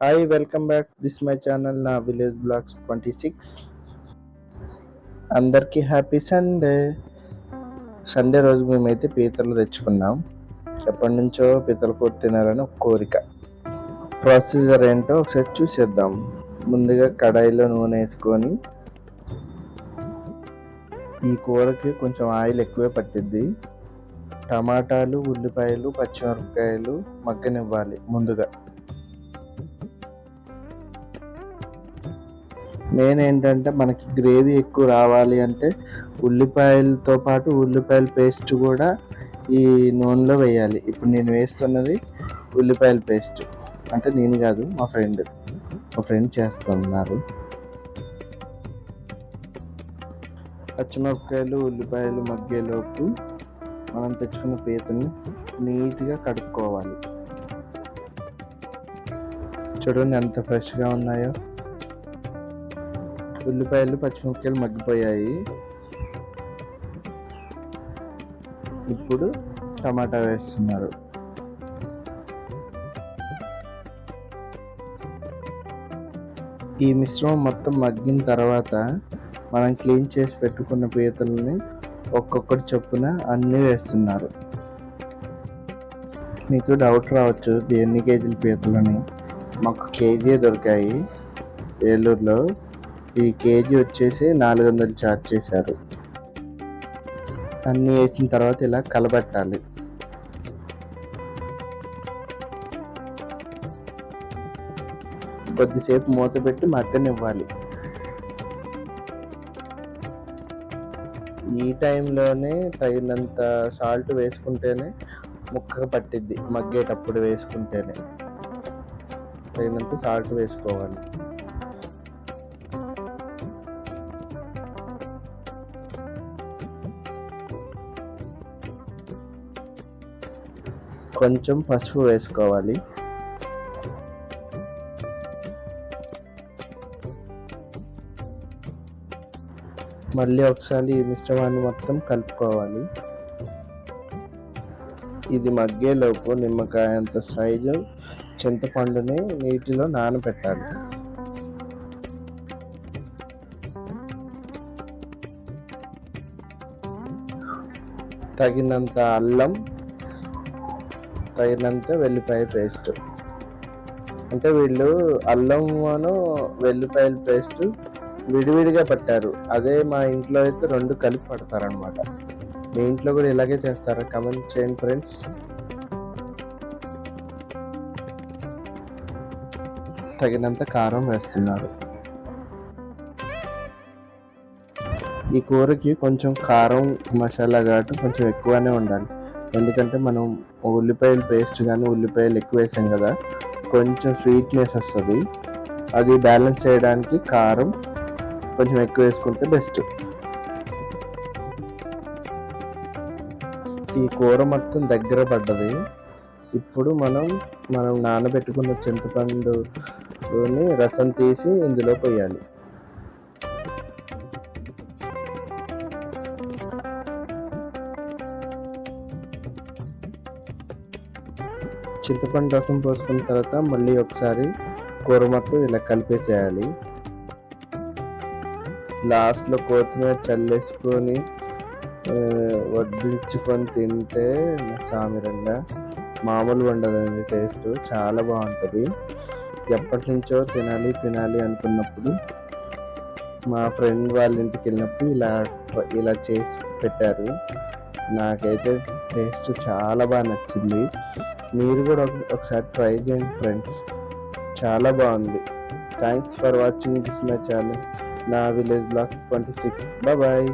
Hi welcome back this my channel నా village blogs twenty six అందరికీ happy Sunday Sunday రోజు మేమైతే పీతలు తెచ్చుకున్నాం. ఎప్పటి నుంచో పీతల కూర తినాలని ఒక కోరిక. ప్రొసీజర్ ఏంటో ఒకసారి చూసేద్దాం. ముందుగా కడాయిలో నూనె వేసుకొని ఈ కూరకి కొంచెం ఆయిల్ ఎక్కువే పట్టిద్ది. టమాటాలు ఉల్లిపాయలు పచ్చిమిరపకాయలు మగ్గనివ్వాలి ముందుగా. మెయిన్ ఏంటంటే మనకి గ్రేవీ ఎక్కువ రావాలి అంటే ఉల్లిపాయలతో పాటు ఉల్లిపాయల పేస్ట్ కూడా ఈ నూనెలో వేయాలి. ఇప్పుడు నేను వేస్తున్నది ఉల్లిపాయల పేస్ట్. అంటే నేను కాదు మా ఫ్రెండ్. మా ఫ్రెండ్ చేస్తున్నారు. పచ్చిమిరపకాయలు ఉల్లిపాయలు మగ్గేలోపు మనం తెచ్చుకున్న పీతని నీట్గా కడుక్కోవాలి. చూడండి ఎంత ఫ్రెష్గా ఉన్నాయో. ఉల్లిపాయలు పచ్చిమిరపకాయలు మగ్గిపోయాయి. ఇప్పుడు టమాటా వేస్తున్నారు. ఈ మిశ్రమం మొత్తం మగ్గిన తర్వాత మనం క్లీన్ చేసి పెట్టుకున్న పీతలని ఒక్కొక్కటి చొప్పున అన్నీ వేస్తున్నారు. మీకు డౌట్ రావచ్చు ఎన్ని కేజీల పీతలని? మాకు కేజీ దొరికాయి. ఏలూరులో ఈ కేజీ వచ్చేసి నాలుగు వందలు చార్జ్ చేశారు. అన్నీ వేసిన తర్వాత ఇలా కలబెట్టాలి. కొద్దిసేపు మూత పెట్టి మగ్గనివ్వాలి. ఈ టైంలోనే తగినంత సాల్ట్ వేసుకుంటేనే ముక్కగా పట్టిద్ది. మగ్గేటప్పుడు వేసుకుంటేనే తగినంత సాల్ట్ వేసుకోవాలి. కొంచెం పసుపు వేసుకోవాలి. మళ్ళీ ఒకసారి ఈ మిశ్రమాన్ని మొత్తం కలుపుకోవాలి. ఇది మగ్గేలోపు నిమ్మకాయ అంత సైజు చింతపండుని నీటిలో నానబెట్టాలి. తగినంత అల్లం తగినంత వెల్లిపాయ పేస్ట్. అంటే వీళ్ళు అల్లమును వెల్లిపాయల పేస్ట్ విడివిడిగా పట్టారు. అదే మా ఇంట్లో అయితే రెండు కలిపి పడతారనమాట మీ ఇంట్లో కూడా ఇలాగే చేస్తారా? కమెంట్ చేయండి ఫ్రెండ్స్ తగినంత కారం వేస్తున్నారు. ఈ కూరకి కొంచెం కారం మసాలా ఘాటు కొంచెం ఎక్కువనే ఉండాలి. ఎందుకంటే మనం ఉల్లిపాయలు పేస్ట్ కానీ ఉల్లిపాయలు ఎక్కువ వేసాం కదా కొంచెం స్వీట్నెస్ వస్తుంది. అది బ్యాలెన్స్ చేయడానికి కారం కొంచెం ఎక్కువ వేసుకుంటే బెస్ట్ ఈ కూర మొత్తం దగ్గర పడ్డది. ఇప్పుడు మనం మనం నానబెట్టుకున్న చింతపండుని రసం తీసి ఇందులో పోయాలి. చింతపండు రసం పోసుకున్న తర్వాత మళ్ళీ ఒకసారి కూర మొత్తం ఇలా కలిపేసేయాలి. లాస్ట్లో కొత్తిమీర చల్లేసుకొని వడ్డించుకొని తింటే సామిరంగా మామూలు ఉండదండి టేస్ట్ చాలా బాగుంటుంది. ఎప్పటి నుంచో తినాలి తినాలి అనుకున్నప్పుడు మా ఫ్రెండ్ వాళ్ళ ఇంటికి వెళ్ళినప్పుడు ఇలా ఇలా చేసి పెట్టారు. నాకైతే టేస్ట్ చాలా బాగా నచ్చింది. మీరు కూడా ఒకసారి ట్రై చేయండి ఫ్రెండ్స్. చాలా బాగుంది. Thanks for watching this my channel. నా village blog twenty six. Bye.